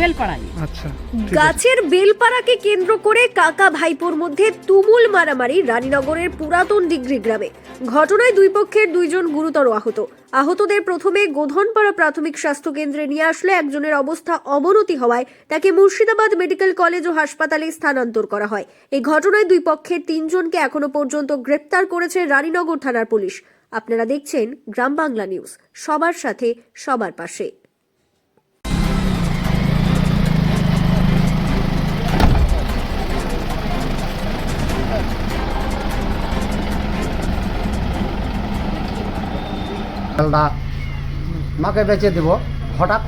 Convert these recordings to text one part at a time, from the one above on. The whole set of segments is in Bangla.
বেলপাড়ায়। আচ্ছা গাছের বেলপাড়াকে কেন্দ্র করে কাকা ভাইপোর মধ্যে তুমুল মারামারি রানীনগরের পুরাতন ডিগ্রি গ্রামে। ঘটনায় দুই পক্ষের দুইজন গুরুতর আহত। আহতদের প্রথমে গোধনপাড়া প্রাথমিক স্বাস্থ্য কেন্দ্রে নিয়ে আসলে একজনের অবস্থা অবনতি হওয়ায় তাকে মুর্শিদাবাদ মেডিকেল কলেজ ও হাসপাতালে স্থানান্তর করা হয়। এই ঘটনায় দুই পক্ষের তিনজনকে এখনও পর্যন্ত গ্রেপ্তার করেছে রানীনগর থানার পুলিশ। আপনারা দেখছেন গ্রাম বাংলা নিউজ সবার সাথে সবার পাশে। বেলটা মাকে বেচে দিব। হঠাৎ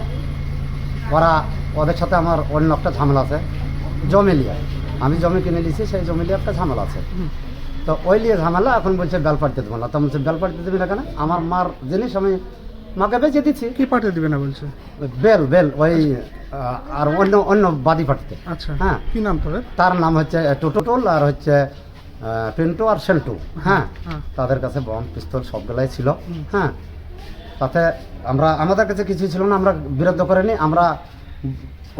ওরা ওদের সাথে আমার অন্য একটা ঝামেলা আছে। জমি লিয়ে আমি জমি কিনে নিয়েছি সেই জমি লিয়ে একটা ঝামেলা আছে। তো ওই লিয়ে ঝামেলা এখন বলছে বেল পাড়তে দেবো না। তো বলছে বেল পাড়তে দেবে না কেন? আমার মার জিনিস আমি মাকে বেচে দিচ্ছি। কি পাঠিয়ে দিবে না বলছে? বেল বেল ওই আর অন্য অন্য বাদি পাঠতে আচ্ছা। হ্যাঁ। কি নাম তোর? তার নাম হচ্ছে টোটোটোল আর হচ্ছে পিন্টু আর সেন্টু। হ্যাঁ। হ্যাঁ। তাদের কাছে বম পিস্তল সবগুলাই ছিল। হ্যাঁ। তাতে আমরা আমাদের কাছে কিছু ছিল না আমরা বিরোধ করিনি আমরা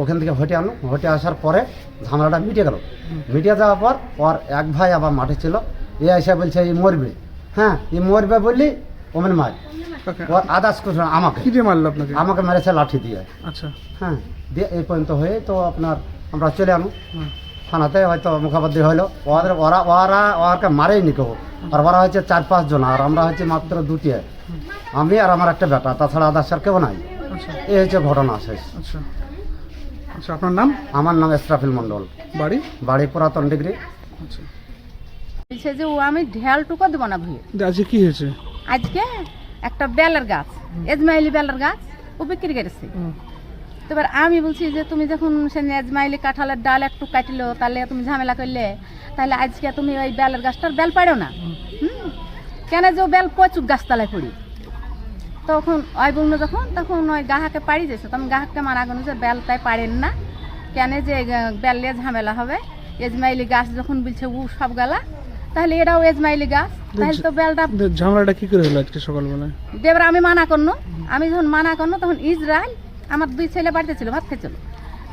ওখান থেকে হটে আনলো হটে আসার পরে ঝামেলাটা মিটে গেল। মিটে যাওয়ার পর ওর এক ভাই আবার মাঠে ছিল। এ এসে বলছে এই মরবে। হ্যাঁ এই মরবে বললি ওমেন মার। ওর আদার্স কিছু না, আমাকে। কি দিয়ে মারলো আপনাকে? আমাকে মেরেছে লাঠি দিয়ে। আচ্ছা। হ্যাঁ দিয়ে এই পর্যন্ত হয়ে তো আপনার আমরা চলে আনো। থানাতে হয়তো মুখাবাদি হইল ওদের ওরা ওরা ওরকে মারেইনি কেউ। আর ওরা হচ্ছে চার পাঁচ জন আর আমরা হচ্ছে মাত্র দুটি। আমি আর আমার একটা বেটা তাছাড়া আদার্স আর কেউ নাই। আচ্ছা। এই হচ্ছে ঘটনা শেষ। আচ্ছা। আচ্ছা আপনার নাম? আমার নাম এসরাফিল মণ্ডল। বাড়ি? বাড়ি পুরাতন ডিগ্রি। আচ্ছা। বলছে যে ও আমি ঢেল টুকো দেবো না ভুয়ে আজকে কি হয়েছে? আজকে একটা বেলের গাছ এজমাইলি বেলের গাছ ও বিক্রি করেছে। তো এবার আমি বলছি যে তুমি যখন সে এজমাইলি কাঁঠালের ডাল একটু কাটলো তাহলে তুমি ঝামেলা করলে তাহলে আজকে তুমি ওই বেলের গাছটার বেল পাড়ো না। হুম? কেন যে বেল প্রচুর গাছতলায় পড়ি? তখন ওই বলল যখন তখন ওই গাহাকে পাড়ি দিয়েছে। তখন গাহাককে মানা করল যে বেলটাই পারেন না। কেন যে বেল নিয়ে ঝামেলা হবে? এজমাইলি গাছ যখন বলছে উ সব গালা তাহলে এটাও এজমাইলি গাছ। তাহলে তো বেলটা ঝামেলাটা কি করে হলো আজকে সকালবেলায়? দেবরা আমি মানা করল আমি যখন মানা করল তখন ইসরায়েল আমার দুই ছেলে বাড়িতে ছিল ভাত খেয়েছিল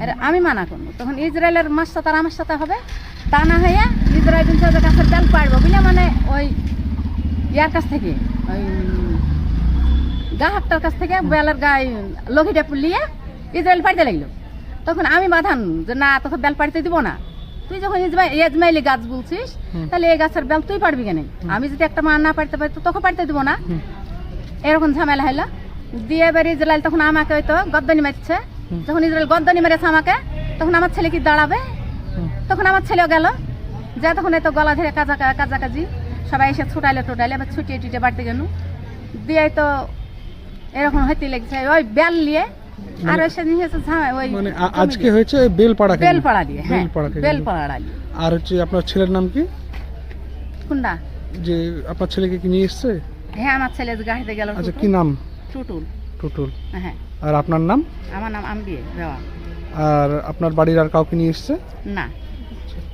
আর আমি মানা করব। তখন ইসরায়েলের মার তার আমার সাথে হবে। তা না হইয়া ইসরায়েল ওদের কাছে তেল পাড়বো বুঝলে? মানে ওই ইয়ার কাছ থেকে ওই গাহাকটার কাছ থেকে বেলের গায়ে লঘিটা পুলিয়ে ইসরায়েল পাড়তে লাগল। তখন আমি বাধান যে না তোকে বেল পাড়তে দিব না। তুই যখন ইজমাইলি গাছ বলছিস তাহলে এই গাছের বেল তুই পারবি কেন? আমি যদি একটা মা না পারতে পারি তো তোকে পারতে দিব না। এরকম ঝামেলা হইল। দিয়ে এবার ইসরায়েল তখন আমাকে হয়তো গদ্দানি মারছে। যখন ইসরায়েল গদ্দানি মেরেছে আমাকে তখন আমার ছেলে কি দাঁড়াবে? তখন আমার ছেলেও গেল। যা তখন এই তো গলা ধরে কাজা কাজাকাজি। সবাই এসে ছুটাইলে টুটাইলে আবার ছুটিয়ে টুটিয়ে বাড়তে গেল দিয়ে তো এরকম হইতে লেগেছে ওই বেল নিয়ে। আর ওই সেদিন হয়েছে ঝামে- ওই মানে আজকে হয়েছে বেলপাড়া বেলপাড়া দিয়ে হ্যাঁ বেলপাড়া আর হচ্ছে আপনার ছেলের নাম কি? কোনটা? যে আপনার ছেলেকে কি নিয়ে এসছে? হ্যাঁ আমার ছেলে গাড়িতে গেল আচ্ছা কি নাম? টুটুল। টুটুল। হ্যাঁ। আর আপনার নাম? আমার নাম আম্বিয়ে দেওয়া। আর আপনার বাড়ির আর কাউকে নিয়ে এসছে? না।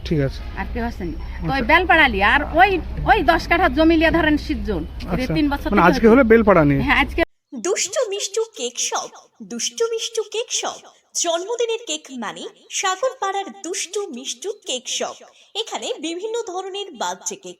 ঠিক আছে। আর কেউ আসেনি। ওই বেলপাড়ালি আর ওই ওই দশ কাঠা জমি লিয়ে ধরেন সিজন আচ্ছা। তিন বছর মানে আজকে হলো বেলপাড়া নিয়ে? হ্যাঁ আজকে দুষ্টু Mishtu cake shop. Dushtu Mishtu cake shop. জন্মদিনের কেক মানে সাগর পাড়ার দুষ্টু মিষ্টু কেক শপ। এখানে বিভিন্ন ধরনের বার্থডে কেক।